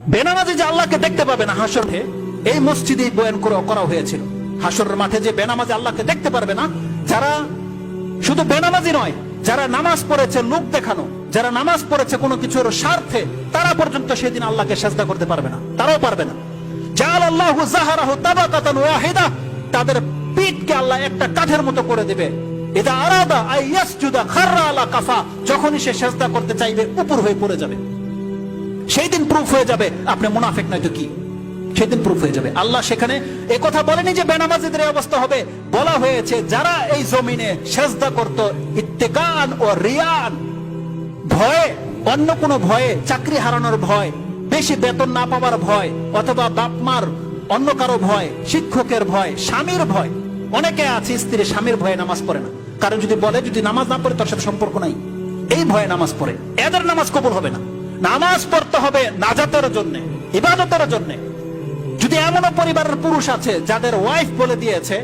বেনামাজি যে আল্লাহকে দেখতে পাবে না হাসরে এই মসজিদে বয়ান করা- হয়েছিল। হাসরের মাঠে যে বেনামাজি আল্লাহকে দেখতে পারবে না, যারা শুধু বেনামাজি নয়, যারা নামাজ পড়েছে লোক দেখানো, যারা নামাজ পড়েছে কোনো কিছুর স্বার্থে, তারা পর্যন্ত সেদিন আল্লাহকে সাজদা করতে পারবে না, তারাও পারবে না। জাল আল্লাহ জাহারাহু তাবাকাতান ওয়াহিদা, তাদের পিঠকে আল্লাহ একটা কাঠের মতো করে দেবে। এটা আরাদা আই ইয়াসজুদা খাররা আলা কাফা, যখনই সে সাজদা করতে চাইবে, উপর হয়ে পড়ে যাবে। সেই দিন প্রুফ হয়ে যাবে। আপনি মুনাফিক নয়তো কি? সেই দিন প্রুফ হয়ে যাবে। আল্লাহ সেখানে এ কথা বলেনি যে বেনামাজিদের অবস্থা হবে। বলা হয়েছে, যারা এই জমিনে সেজদা করত, ইত্তেকান ও রিয়ান, ভয়ে, অন্য কোনো ভয়ে, চাকরি হারানোর ভয়, বেশি বেতন না পাওয়ার ভয়, অথবা বাপমার অন্য কারও ভয়, শিক্ষকের ভয়, স্বামীর ভয়, অনেকে আছে স্ত্রী স্বামীর ভয়ে নামাজ পড়ে না। কারণ যদি বলে, যদি নামাজ না পড়ে, তার সাথে সম্পর্ক নাই। এই ভয়ে নামাজ পড়ে। এদের নামাজ কবুল হবে না। নামাজ পড়তে হবে নাজাতের জন্য, ইবাদতের জন্য। যদি এমনও পরিবারের পুরুষ আছে যাদের ওয়াইফ বলে দিয়েছে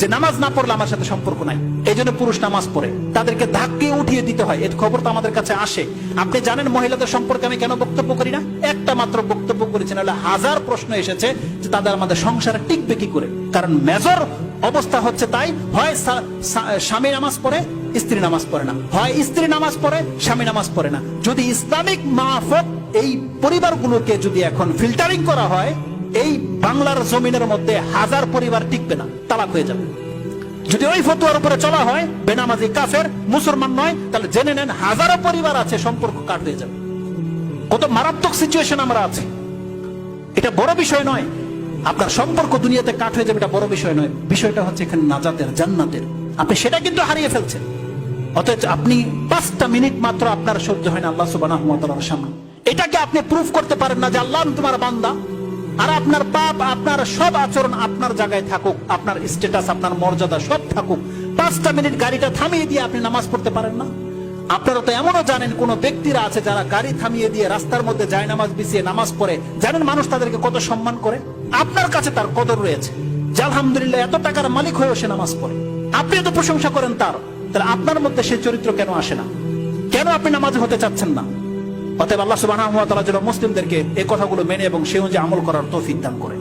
যে নামাজ না পড়লে আমার সাথে সম্পর্ক নাই, এই জন্য পুরুষ নামাজ পড়ে। তাদেরকে ধাক্কে উঠিয়ে দিতে হয়, এর খবর তো আমাদের কাছে আসে। আপনি জানেন মহিলাদের সম্পর্কে আমি কেন বক্তব্য করি না? একটা মাত্র বক্তব্য করেছি নাহলে হাজার প্রশ্ন এসেছে যে তাদের আমাদের সংসারে টিকবে কি করে? কারণ মেজর অবস্থা হচ্ছে তাই, হয় স্বামী নামাজ পড়ে, স্ত্রী নামাজ পড়ে না। হয় স্ত্রী নামাজ পড়ে, স্বামী নামাজ পড়ে না। যদি ইসলামিক মাহফত এই পরিবারগুলোকে যদি এখন ফিল্টারিং করা হয়, এই বাংলার জমিনের মধ্যে হাজার পরিবার টিকবে না, তালাক হয়ে যাবে। যদি ওই ফতুয়ার উপরে চলা হয়, বেনামাজি কাফের, মুসলমান নয়, তাহলে জেনে নেন হাজারো পরিবার আছে, সম্পর্ক কাট হয়ে যাবে। কত মারাত্মক সিচুয়েশন আমরা আছি। এটা বড় বিষয় নয় আপনার সম্পর্ক দুনিয়াতে কাট হয়ে যাবে এটা বড় বিষয় নয়, বিষয়টা হচ্ছে এখানে নাজাতের, জান্নাতের। আপনি সেটা কিন্তু হারিয়ে ফেলছেন। অথচ আপনি পাঁচটা মিনিট মাত্র আপনার সহ্য হয় না আল্লাহ সুবহানাহু সামনে। এটাকে আপনি প্রুফ করতে পারেন না যে আল্লাহ আমি তোমার বান্দা। আর আপনার পাপ, আপনার সব আচরণ আপনার জায়গায় থাকুক, আপনার স্ট্যাটাস আপনার মর্যাদা সব থাকুক। পাঁচটা মিনিট গাড়িটা থামিয়ে দিয়ে আপনি নামাজ পড়তে পারেন না। আপনারা তো এমনও জানেন, কোন ব্যক্তিরা আছে যারা গাড়ি থামিয়ে দিয়ে রাস্তার মধ্যে যায় নামাজ বিছিয়ে নামাজ পড়ে। জানেন মানুষ তাদেরকে কত সম্মান করে? আপনার কাছে তার কদর রয়েছে। যে আলহামদুলিল্লাহ এত টাকার মালিক হয়েও সে নামাজ পড়ে। আপনি এত প্রশংসা করেন তার, তাহলে আপনার মধ্যে সে চরিত্র কেন আসে না? কেন আপনি নামাজ হতে চাচ্ছেন না? অতএব আল্লাহ যেন মুসলিমদেরকে এই কথাগুলো মেনে এবং সে অনুযায়ী আমল করার তৌফিক দান করে।